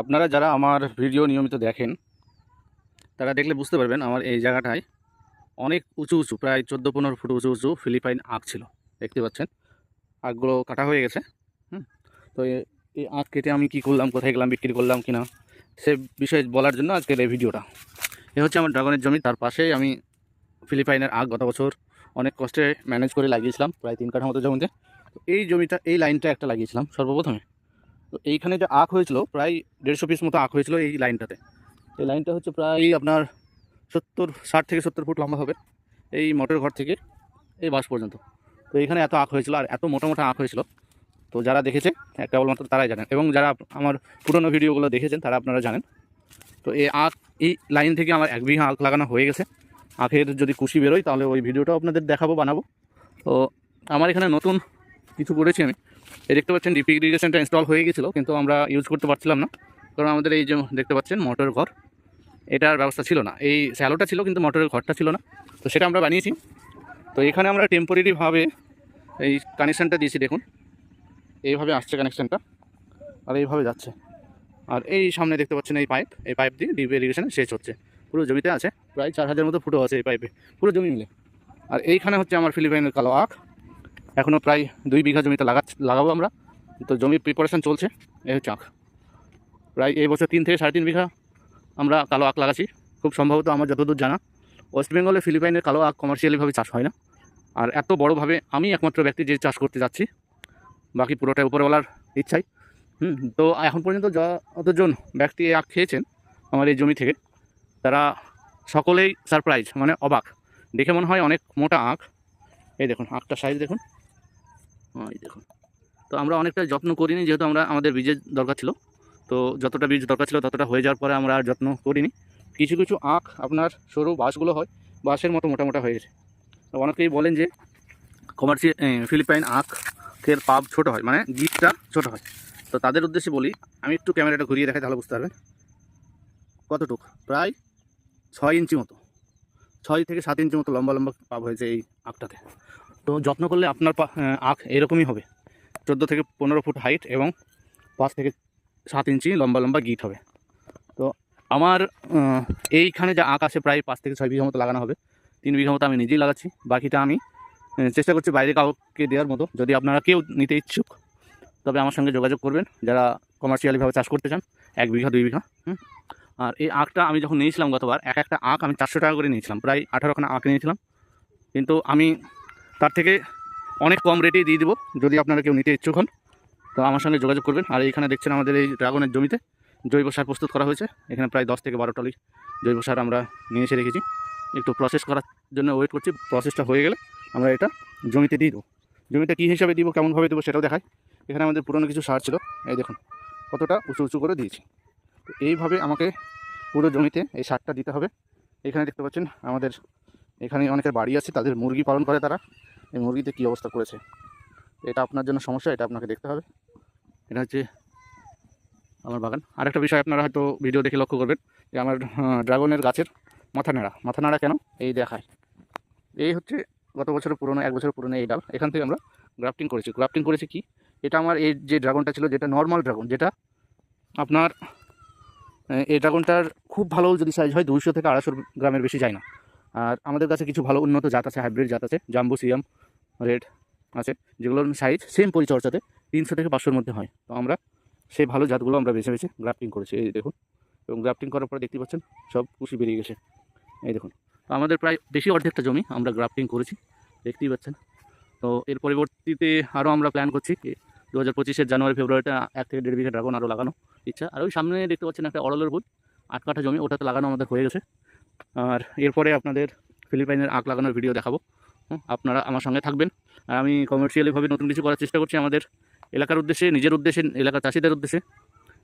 আপনারা যারা আমার ভিডিও নিয়মিত দেখেন, তারা দেখলে বুঝতে পারবেন আমার এই জায়গাটায় অনেক উঁচু উঁচু, প্রায় চোদ্দ পনেরো ফুট উঁচু উঁচু ফিলিপাইন আখ ছিল। দেখতে পাচ্ছেন? আখগুলো কাটা হয়ে গেছে, হুম? তো এই আখ কেটে আমি কি করলাম, কোথায় গেলাম, বিক্রি করলাম কি না সে বিষয়ে বলার জন্য আজকের এই ভিডিওটা। এ হচ্ছে আমার ড্রাগনের জমি, তার পাশেই আমি ফিলিপাইনের আখ গত বছর অনেক কষ্টে ম্যানেজ করে লাগিয়েছিলাম, প্রায় তিন কাঠা মতো জমিতে। এই জমিটা, এই লাইনটা একটা লাগিয়েছিলাম, সর্বপ্রথমে। তো এইখানে যে আখ হয়েছিল, প্রায় দেড়শো পিস মতো আখ হয়েছিল এই লাইনটাতে। এই লাইনটা হচ্ছে প্রায় আপনার সত্তর, ষাট থেকে সত্তর ফুট লম্বা হবে এই মোটর ঘর থেকে এই বাস পর্যন্ত। তো এখানে এত আখ হয়েছিল আর এত মোটা মোটা আখ হয়েছিল। তো যারা দেখেছে কেবলমাত্র তারাই জানেন। এবং যারা আমার পুরনো ভিডিওগুলো দেখেছেন, তারা আপনারা জানেন। তো এই আখ, এই লাইন থেকে আমার এক বিঘা আঁক লাগানো হয়ে গেছে। আখের যদি কুশি বেরোয়, তাহলে ওই ভিডিওটাও আপনাদের দেখাবো, বানাবো। তো আমার এখানে নতুন কিছু করেছি আমি। এই দেখতে পাচ্ছেন ডিপি ইরিগেশনটা ইনস্টল হয়ে গেছিল, কিন্তু আমরা ইউজ করতে পারছিলাম না। কারণ আমাদের এই যে দেখতে পাচ্ছেন মোটর ঘর, এটার ব্যবস্থা ছিল না। এই স্যালোটা ছিল, কিন্তু মোটরের ঘরটা ছিল না। তো সেটা আমরা বানিয়েছি। তো এখানে আমরা টেম্পোরারিভাবে এই কানেকশানটা দিয়েছি, দেখুন। এইভাবে আসছে কানেকশানটা আর এইভাবে যাচ্ছে। আর এই সামনে দেখতে পাচ্ছেন এই পাইপ এই পাইপ দিয়ে ডিপ ইরিগেশন শেষ হচ্ছে। পুরো জমিতে আছে, প্রায় চার হাজার মতো ফুটো আছে এই পাইপে পুরো জমি মিলে। আর এইখানে হচ্ছে আমার ফিলিপাইনের কালো আখ। এখনও প্রায় দুই বিঘা জমিতে লাগা লাগাবো আমরা। তো জমির প্রিপারেশান চলছে, এই হচ্ছে আখ। প্রায় এই বছর তিন থেকে সাড়ে তিন বিঘা আমরা কালো আখ লাগাচ্ছি। খুব সম্ভবত আমার যতদূর জানা, ওয়েস্ট বেঙ্গলে ফিলিপাইনের কালো আখ কমার্শিয়ালিভাবে চাষ হয় না। আর এত বড়োভাবে আমি একমাত্র ব্যক্তি যে চাষ করতে যাচ্ছি। বাকি পুরোটা উপরওয়ালার ইচ্ছাই। হুম, তো এখন পর্যন্ত যতজন ব্যক্তি এই আখ খেয়েছেন আমার এই জমি থেকে, তারা সকলেই সারপ্রাইজ মানে অবাক। দেখে মনে হয় অনেক মোটা আখ। এই দেখুন আখটা সাইজ দেখুন। এই দেখুন। তো আমরা অনেকটা যত্ন করিনি, যেহেতু আমরা, আমাদের বীজের দরকার ছিল। তো যতটা বীজ দরকার ছিল, ততটা হয়ে যাওয়ার পরে আমরা আর যত্ন করিনি। কিছু কিছু আখ আপনার সরু বাঁশগুলো হয়, বাঁশের মতো মোটা মোটা হয়ে গেছে। তো অনেকেই বলেন যে কমার্শিয়াল ফিলিপাইন আখের পাপ ছোট হয় মানে গিটটা ছোট হয়। তো তাদের উদ্দেশ্যে বলি, আমি একটু ক্যামেরাটা ঘুরিয়ে দেখাই, তাহলে বুঝতে পারবেন। কতটুক? প্রায় ছয় ইঞ্চি মতো। ছয় থেকে সাত ইঞ্চি মতো লম্বা লম্বা পাপ হয়েছে এই আখটাতে। তো যত্ন করলে আপনার আখ এরকমই হবে। চোদ্দ থেকে পনেরো ফুট হাইট এবং পাঁচ থেকে সাত ইঞ্চি লম্বা লম্বা গিট হবে। তো আমার এইখানে যা আখ আছে প্রায় পাঁচ থেকে ছয় বিঘা মতো লাগানো হবে। তিন বিঘা মতো আমি নিজেই লাগাচ্ছি। বাকিটা আমি চেষ্টা করছি বাইরে কাউকে দেওয়ার মতো। যদি আপনারা কেউ নিতে ইচ্ছুক, তবে আমার সঙ্গে যোগাযোগ করবেন। যারা কমার্শিয়ালিভাবে চাষ করতে চান, এক বিঘা, দুই বিঘা। আর এই আখটা আমি যখন নিয়েছিলাম গতবার, এক একটা আখ আমি চারশো টাকা করে নিয়েছিলাম। প্রায় আঠারোখানা আখ নিয়েছিলাম। কিন্তু আমি তার থেকে অনেক কম রেটেই দিয়ে দেবো, যদি আপনারা কেউ নিতে ইচ্ছুক হন। তো আমার সঙ্গে যোগাযোগ করবেন। আর এইখানে দেখছেন আমাদের এই ড্রাগনের জমিতে জৈব সার প্রস্তুত করা হয়েছে। এখানে প্রায় দশ থেকে বারো টলি জৈব সার আমরা নিয়ে এসে রেখেছি। একটু প্রসেস করার জন্য ওয়েট করছি। প্রসেসটা হয়ে গেলে আমরা এটা জমিতে দিয়ে দেবো। জমিতে কী হিসাবে দিব, কেমনভাবে দেবো সেটাও দেখায় এখানে আমাদের পুরনো কিছু সার ছিল। এই দেখুন, কতটা উঁচু উঁচু করে দিয়েছি। এইভাবে আমাকে পুরো জমিতে এই সারটা দিতে হবে। এখানে দেখতে পাচ্ছেন আমাদের এখানে অনেকের বাড়ি আছে, তাদের মুরগি পালন করে তারা। এই মুরগিতে কী অবস্থা করেছে? এটা আপনার জন্য সমস্যা, এটা আপনাকে দেখতে হবে। এটা হচ্ছে আমার বাগান। আরেকটা বিষয় আপনারা হয়তো ভিডিও দেখে লক্ষ্য করবেন, যে আমার ড্রাগনের গাছের মাথা নাড়া। মাথা নাড়া কেন? এই দেখায়। এই হচ্ছে গত বছরের পুরনো, এক বছর পুরনো এই ডাল। এখান থেকে আমরা গ্রাফটিং করেছি। গ্রাফটিং করেছি কি? এটা আমার এই যে ড্রাগনটা ছিল, যেটা নর্মাল ড্রাগন, যেটা আপনার এই ড্রাগনটার খুব ভালো যদি সাইজ হয়, দুইশো থেকে আড়াইশো গ্রামের বেশি যায় না। আর আমাদের কাছে কিছু ভালো উন্নত জাত আছে হাইব্রিড জাত আছে জাম্বু সিয়াম রেড আছে, যেগুলোর সাইজ সেম পরিচর্যাতে তিনশো থেকে পাঁচশোর মধ্যে হয়। তো আমরা সেই ভালো জাতগুলো আমরা বেছে বেছে গ্রাফটিং করেছি। এই দেখুন, এবং গ্রাফটিং করার পরে দেখতে পাচ্ছেন, সব কুশি বেরিয়ে গেছে। এই দেখুন আমাদের প্রায় বেশি অর্ধেকটা জমি আমরা গ্রাফটিং করেছি, দেখতেই পাচ্ছেন। তো এর পরবর্তীতে আরও আমরা প্ল্যান করছি দু হাজার পঁচিশের জানুয়ারি ফেব্রুয়ারিতে এক থেকে দেড় বিঘা ড্রাগন আরও লাগানো ইচ্ছা। আর ওই সামনে দেখতে পাচ্ছেন একটা অরলের বুল আট কাঠা জমি ওটাতে লাগানো আমাদের হয়ে গেছে। আর এরপরে আপনাদের ফিলিপাইনের আঁক লাগানোর ভিডিও দেখাবো। আপনারা আমার সঙ্গে থাকবেন। আর আমি কমার্শিয়ালিভাবে নতুন কিছু করার চেষ্টা করছি আমাদের এলাকার উদ্দেশ্যে, নিজের উদ্দেশ্যে, এলাকার চাষিদের উদ্দেশ্যে।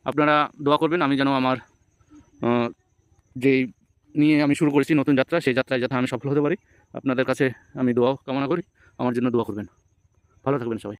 আপনারা দোয়া করবেন, আমি যেন আমার যেই নিয়ে আমি শুরু করেছি নতুন যাত্রা, সেই যাত্রায় যাতে আমি সফল হতে পারি। আপনাদের কাছে আমি দোয়া কামনা করি। আমার জন্য দোয়া করবেন। ভালো থাকবেন সবাই।